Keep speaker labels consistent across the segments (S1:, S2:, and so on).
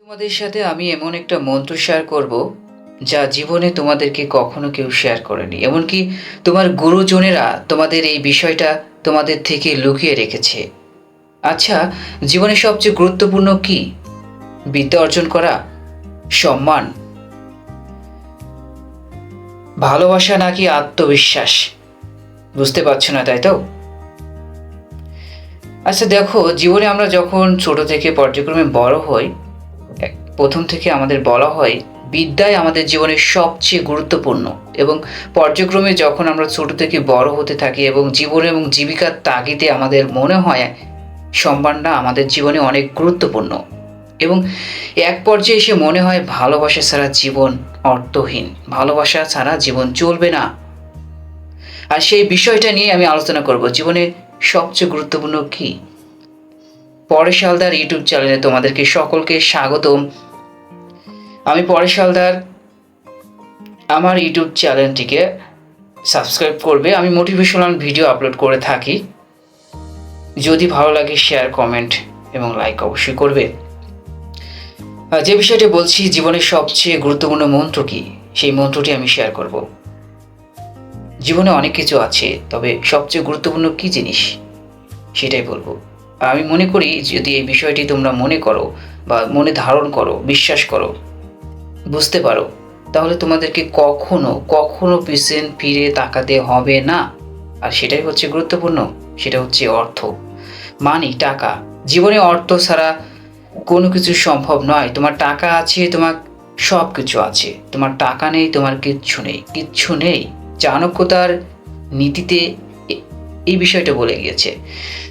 S1: তোমাদের সাথে আমি এমন একটা মন্ত্র শেয়ার করব, যা জীবনে তোমাদেরকে কখনো কেউ শেয়ার করেনি। এমনকি তোমার গুরুজনেরা তোমাদের এই বিষয়টা তোমাদের থেকে লুকিয়ে রেখেছে। আচ্ছা জীবনে সবচেয়ে গুরুত্বপূর্ণ কি? বিদ্যা অর্জন করা, সম্মান। ভালোবাসা নাকি আত্মবিশ্বাস? বুঝতে পারছ না, তাই তো? আচ্ছা দেখো, জীবনে আমরা যখন ছোট থেকে পর্যায়ক্রমে বড় হই প্রথম থেকে আমাদের বলা হয়, বিদ্যাই আমাদের জীবনের সবচেয়ে গুরুত্বপূর্ণ। এবং পর্যায়ক্রমে যখন আমরা ছোট থেকে বড় হতে থাকি এবং জীবন এবং জীবিকার তাগিদে আমাদের মনে হয় সম্মানটা আমাদের জীবনে অনেক গুরুত্বপূর্ণ। এবং এক পর্যায়ে এসে মনে হয়, ভালোবাসা ছাড়া জীবন অর্থহীন, ভালোবাসা ছাড়া জীবন চলবে না। আর সেই বিষয়টা নিয়ে আমি আলোচনা করব, জীবনে সবচেয়ে গুরুত্বপূর্ণ কি? পরে হালদার ইউটিউব চ্যানেলে তোমাদেরকে সকলকে স্বাগতম। আমি পরেশ হালদার আমার ইউটিউব চ্যানেলটিকে সাবস্ক্রাইব করবে। আমি মোটিভেশনাল ভিডিও আপলোড করে থাকি। যদি ভালো লাগে শেয়ার কমেন্ট এবং লাইক অবশ্যই করবে। যে বিষয়টি বলছি, জীবনের সবচেয়ে গুরুত্বপূর্ণ মন্ত্র কি? সেই মন্ত্রটি আমি শেয়ার করব। জীবনে অনেক কিছু আছে, তবে সবচেয়ে গুরুত্বপূর্ণ কি জিনিস? সেটাই বলব। আমি মনে করি, যদি এই বিষয়টি তোমরা মনে করো বা মনে ধারণ করো, বিশ্বাস করো বুঝতে পারো? তাহলে তোমাদেরকে কখনো কখনো পিছন ফিরে তাকাতে হবে না। আর সেটাই হচ্ছে গুরুত্বপূর্ণ, সেটা হচ্ছে অর্থ। মানি টাকা। জীবনে অর্থ ছাড়া কোনো কিছু সম্ভব নয়। তোমার টাকা আছে, তোমার সব কিছু আছে। তোমার টাকা নেই, তোমার কিচ্ছু নেই। কিচ্ছু নেই। চাণক্যতার নীতিতে এই বিষয়টা বলে গিয়েছে।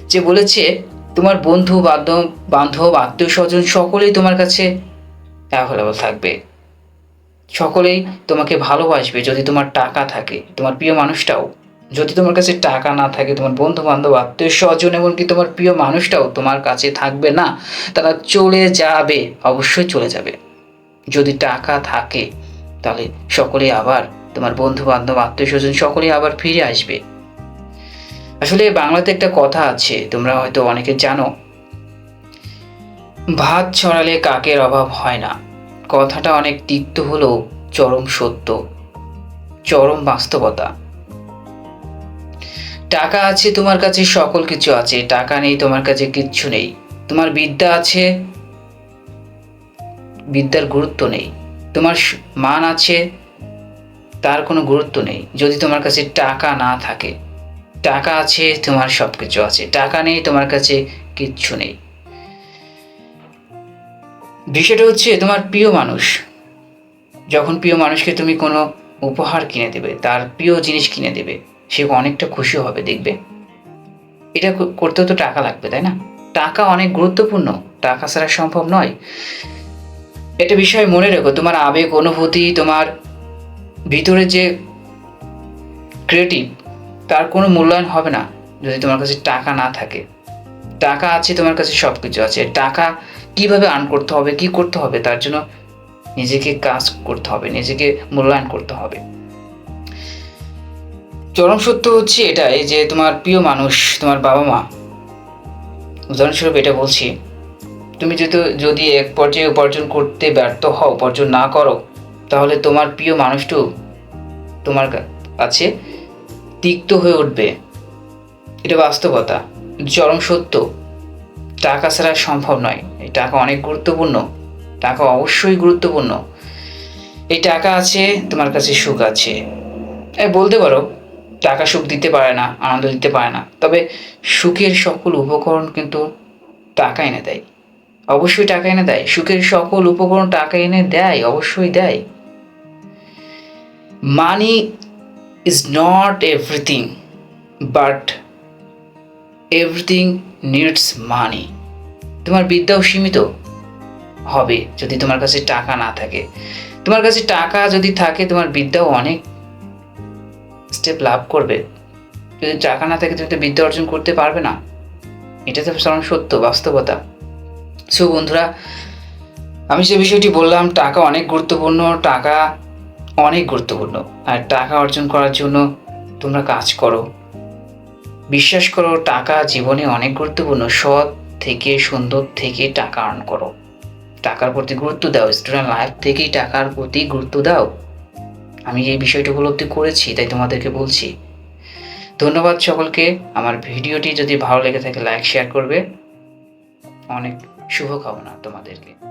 S1: যে বলেছে, তোমার বন্ধু, বান্ধব বান্ধব আত্মীয় স্বজন সকলেই তোমার কাছে অ্যাভেলেবল থাকবে। সকলেই তোমাকে ভালোবাসবে যদি তোমার টাকা থাকে, তোমার প্রিয় মানুষটাও। যদি তোমার কাছে টাকা না থাকে, তোমার বন্ধু বান্ধব আত্মীয় স্বজন, এমনকি তোমার প্রিয় মানুষটাও তোমার কাছে থাকবে না, তারা চলে যাবে, অবশ্যই চলে যাবে। যদি টাকা থাকে, তাহলে সকলেই আবার তোমার বন্ধু বান্ধব আত্মীয় স্বজন সকলেই আবার ফিরে আসবে। আসলে বাংলাতে একটা কথা আছে, তোমরা হয়তো অনেকে জানো, ভাত ছড়ালে কাকের অভাব হয় না। কথাটা অনেক তিক্ত হলেও চরম সত্য, চরম বাস্তবতা। টাকা আছে তোমার কাছে, সকল কিছু আছে। টাকা নেই, তোমার কাছে কিচ্ছু নেই। তোমার বিদ্যা আছে, বিদ্যার গুরুত্ব নেই। তোমার মান আছে, তার কোনো গুরুত্ব নেই। যদি তোমার কাছে টাকা না থাকে, টাকা আছে, তোমার সব কিছু আছে। টাকা নেই, তোমার কাছে কিচ্ছু নেই। বিষয়টা হচ্ছে তোমার প্রিয় মানুষ। যখন প্রিয় মানুষকে তুমি কোনো উপহার কিনে দেবে, তার প্রিয় জিনিস কিনে দেবে, সে অনেকটা খুশি হবে, দেখবে। এটা করতেও তো টাকা লাগবে, তাই না? টাকা অনেক গুরুত্বপূর্ণ, টাকা ছাড়া সম্ভব নয়। এটা বিষয় মনে রেখো, তোমার আবেগ, অনুভূতি, তোমার ভিতরে যে ক্রিয়েটিভ তার কোনো মূল্যায়ন হবে না যদি তোমার কাছে টাকা না থাকে। টাকা আছে তোমার কাছে সব কিছু আছে টাকা কীভাবে আর্ন করতে হবে, কি করতে হবে, তার জন্য নিজেকে কাজ করতে হবে, নিজেকে মূল্যায়ন করতে হবে। চরম সত্য হচ্ছে এটাই যে তোমার প্রিয় মানুষ, তোমার বাবা মা, উদাহরণস্বরূপ এটা বলছি, তুমি যদি যদি এক পর্যায়ে উপার্জন করতে ব্যর্থ হও, উপার্জন না করো, তাহলে তোমার প্রিয় মানুষটু তোমার কাছে তিক্ত হয়ে উঠবে। এটা বাস্তবতা। চরম সত্য। টাকা ছাড়া সম্ভব নয়। এই টাকা অনেক গুরুত্বপূর্ণ। টাকা অবশ্যই গুরুত্বপূর্ণ। এই টাকা আছে, তোমার কাছে সুখ আছে। বলতে পারো, টাকা সুখ দিতে পারে না, আনন্দ দিতে পারে না। তবে সুখের সকল উপকরণ কিন্তু টাকা এনে দেয়। অবশ্যই টাকা এনে দেয়। সুখের সকল উপকরণ টাকা এনে দেয়, অবশ্যই দেয়। Money is not everything but everything needs money তোমার বিদ্যাও সীমিত হবে যদি তোমার কাছে টাকা না থাকে। তোমার কাছে টাকা যদি থাকে, তোমার বিদ্যাও অনেক স্টেপ লাভ করবে। যদি টাকা না থাকে, তুমি তো বিদ্যা অর্জন করতে পারবে না। এটা তো চরম সত্য, বাস্তবতা। সো বন্ধুরা, আমি যে বিষয়টি বললাম, টাকা অনেক গুরুত্বপূর্ণ, টাকা অনেক গুরুত্বপূর্ণ। আর টাকা অর্জন করার জন্য তোমরা কাজ করো। বিশ্বাস করো, টাকা জীবনে অনেক গুরুত্বপূর্ণ। সৎ থেকে সুন্দর থেকে টাকা আর্ন করো। টাকার প্রতি গুরুত্ব দাও। স্টুডেন্ট লাইফ থেকেই টাকার প্রতি গুরুত্ব দাও। আমি এই বিষয়টা উপলব্ধি করেছি, তাই তোমাদেরকে বলছি। ধন্যবাদ সকলকে। আমার ভিডিওটি যদি ভালো লেগে থাকে লাইক শেয়ার করবে। অনেক শুভকামনা তোমাদেরকে।